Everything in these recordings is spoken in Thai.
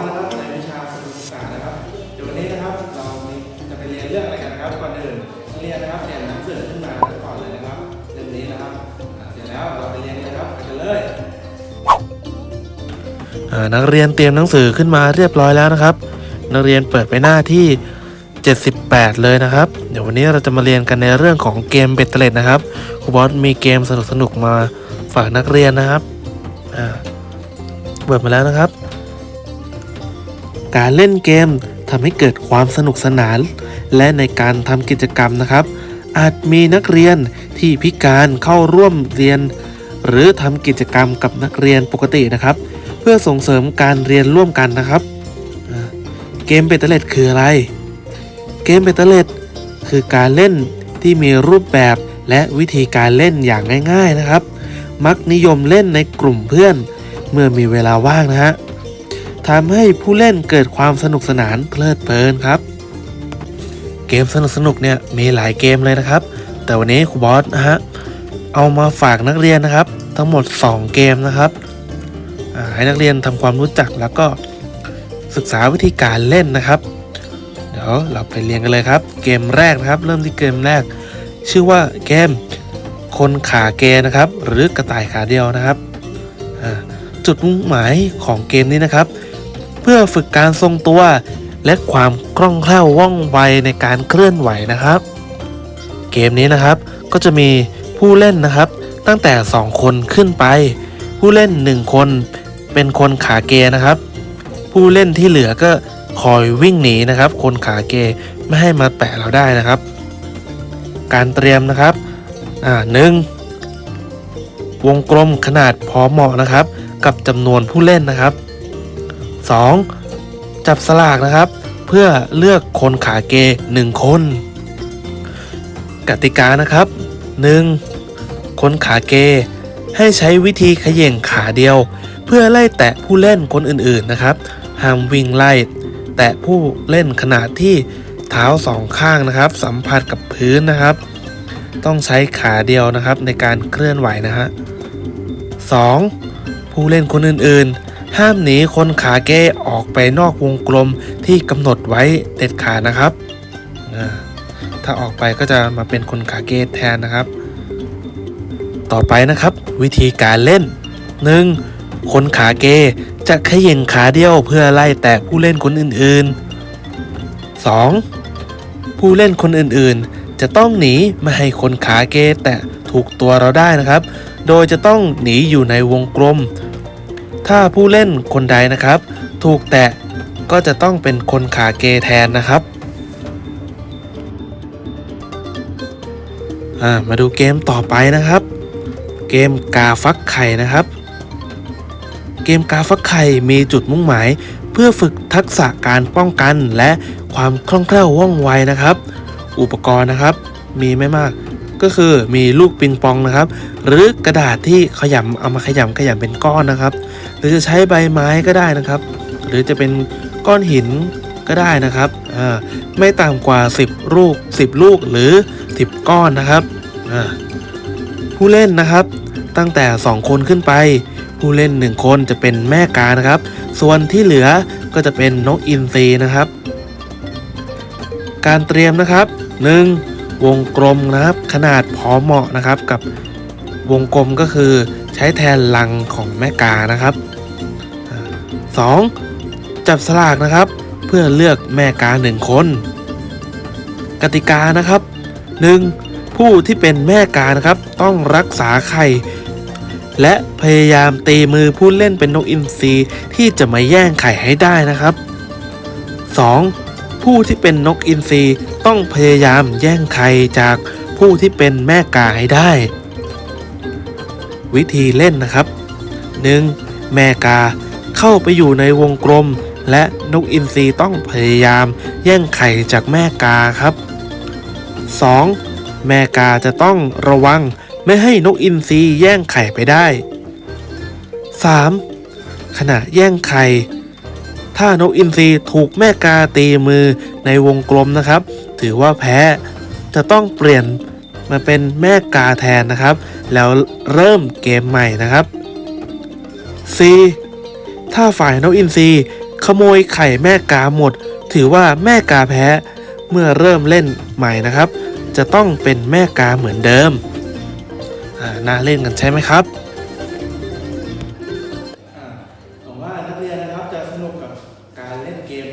อนะครับในวิชาสังคมศึกษานะครับ เดี๋ยววันนี้นะครับเราจะไปเรียนเรื่องอะไรกันนะครับ ก่อนเดินเรียนนะครับเรียนหนังสือขึ้นมาก่อนเลยนะครับเรื่องนี้นะครับเสร็จแล้วเราไปเรียนกันครับไปกันเลยนักเรียนเตรียมหนังสือขึ้นมาเรียบร้อยแล้วนะครับ นักเรียนเปิดไปหน้าที่ 78 เลยนะครับ เดี๋ยววันนี้เราจะมาเรียนกันในเรื่องของเกมเบ็ดเตล็ดนะครับครูบอสมีเกมสนุกสนุกมาฝากนักเรียนนะครับอ่าเปิดมาแล้วนะครับ การเล่นเกมทำให้เกิดความสนุกสนาน และในการทำกิจกรรมนะครับ อาจมีนักเรียนที่พิการเข้าร่วมเรียน หรือทำกิจกรรมกับนักเรียนปกตินะครับ เพื่อส่งเสริมการเรียนร่วมกันนะครับ เกมเบตเตอร์เลดคืออะไร เกมเบตเตอร์เลดคือการเล่นที่มีรูปแบบและวิธีการเล่นอย่างง่าย ๆนะครับ มักนิยมเล่นในกลุ่มเพื่อน เมื่อมีเวลาว่างนะฮะ ทำให้ผู้เล่นเกิดความสนุกสนานเพลิดเพลินครับ เกมสนุกๆเนี่ยมีหลายเกมเลยนะครับ แต่วันนี้ครูบอสนะฮะเอามาฝากนักเรียนนะครับ ทั้งหมด 2 เกมนะครับให้นักเรียนทำความรู้จักแล้วก็ศึกษาวิธีการเล่นนะครับ เดี๋ยวเราไปเรียนกันเลยครับ เกมแรกนะครับ เริ่มที่เกมแรก ชื่อว่าเกมคนขาเกนะครับ หรือกระต่ายขาเดียวนะครับจุดมุ่งหมายของเกมนี้นะครับ เพื่อฝึกการทรงตัว และความคล่องแคล่วว่องไวในการเคลื่อนไหวนะครับ เกมนี้นะครับก็จะมีผู้เล่นนะครับ ตั้งแต่ 2 คนขึ้นไป ผู้เล่น 1 คนเป็นคนขาเกนะครับ ผู้เล่นที่เหลือก็คอยวิ่งหนีนะครับ คนขาเกไม่ให้มาแตะเราได้นะครับ การเตรียมนะครับอ่าหนึ่งวงกลมขนาดพอเหมาะนะครับ กับจำนวนผู้เล่นนะครับ 2. จับสลากนะครับ เพื่อเลือกคนขาเกหนึ่งคน กติกานะครับ 1. คนขาเก ให้ใช้วิธีขย่งขาเดียว เพื่อไล่แตะผู้เล่นคนอื่นๆนะครับห้ามวิ่งไล่ แตะผู้เล่นขณะที่เท้าสองข้างนะครับ สัมผัสกับพื้นนะครับ ต้องใช้ขาเดียวนะครับในการเคลื่อนไหวนะฮะ 2. ผู้เล่นคนอื่นๆ ห้ามหนีคนขาเก้ออกไปนอกวงกลมที่กำหนดไว้เด็ดขาดนะครับ ถ้าออกไปก็จะมาเป็นคนขาเก้แทนนะครับ ต่อไปนะครับ วิธีการเล่น 1. คนขาเกจะขย่งขาเดียวเพื่อไล่แตะผู้เล่นคนอื่นๆ 2. ผู้เล่นคนอื่นๆ จะต้องหนีไม่ให้คนขาเกแตะถูกตัวเราได้นะครับ โดยจะต้องหนีอยู่ในวงกลม ถ้าผู้เล่นคนใดนะครับ ถูกแตะก็จะต้องเป็นคนขาเกแทนนะครับามาดูเกมต่อไปนะครับ เกมกาฟักไข่นะครับ เกมกาฟักไข่มีจุดมุ่งหมาย เพื่อฝึกทักษะการป้องกันและความคล่องแคล่วว่องไวนะครับ อุปกรณ์นะครับ มีไม่มาก ก็คือมีลูกปิงปองนะครับ หรือกระดาษที่ขยำเอามาขยำขยำเป็นก้อนนะครับ หรือจะใช้ใบไม้ก็ได้นะครับ หรือจะเป็นก้อนหินก็ได้นะครับไม่ต่ำกว่า 10 ลูก 10 ลูกหรือ 10 ก้อนนะครับผู้เล่นนะครับ ตั้งแต่ 2 คนขึ้นไป ผู้เล่น 1 คนจะเป็นแม่กานะครับ ส่วนที่เหลือก็จะเป็นนกอินทรีนะครับ การเตรียมนะครับ 1. วงกลมนะครับ ขนาดพอเหมาะนะครับกับวงกลมก็คือใช้แทนลังของแม่กานะครับอ่า 2. จับสลากนะครับ เพื่อเลือกแม่กาหนึ่งคน กติกานะครับ 1. ผู้ที่เป็นแม่กานะครับ ต้องรักษาไข่และพยายามตีมือผู้เล่นเป็นนกอินทรีที่จะมาแย่งไข่ให้ได้นะครับ 2. ผู้ที่เป็นนกอินทรีต้องพยายามแย่งไข่จากผู้ที่เป็นแม่กาให้ได้ วิธีเล่นนะครับ 1. แม่กาเข้าไปอยู่ในวงกลม และนกอินทรีต้องพยายามแย่งไข่จากแม่กาครับ 2. แม่กาจะต้องระวังไม่ให้นกอินทรีแย่งไข่ไปได้ 3. ขณะแย่งไข่ ถ้านกอินทรีถูกแม่กาตีมือในวงกลมนะครับ ถือว่าแพ้จะต้องเปลี่ยนมาเป็นแม่กาแทนนะครับ แล้วเริ่มเกมใหม่นะครับ 4. ถ้าฝ่ายนกอินทรีขโมยไข่แม่กาหมด ถือว่าแม่กาแพ้เมื่อเริ่มเล่นใหม่นะครับ จะต้องเป็นแม่กาเหมือนเดิมน่าเล่นกันใช่ไหมครับ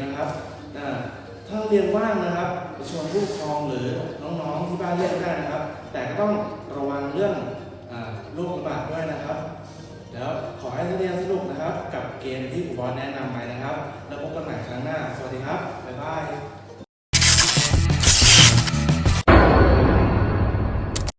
นเกมนะครับอ่าถ้านักเรียนว่างนะครับไปชวนผู้ปกครองหรือน้องๆที่บ้านเล่นได้นะครับ แต่ก็ต้องระวังเรื่องอ่าโรคระบาดด้วยนะครับแล้วขอให้นักเรียนสนุกนะครับ กับเกมที่ครูบอลแนะนำไปนะครับ แล้วพบกันใหม่ครั้งหน้า สวัสดีครับ บ๊ายบาย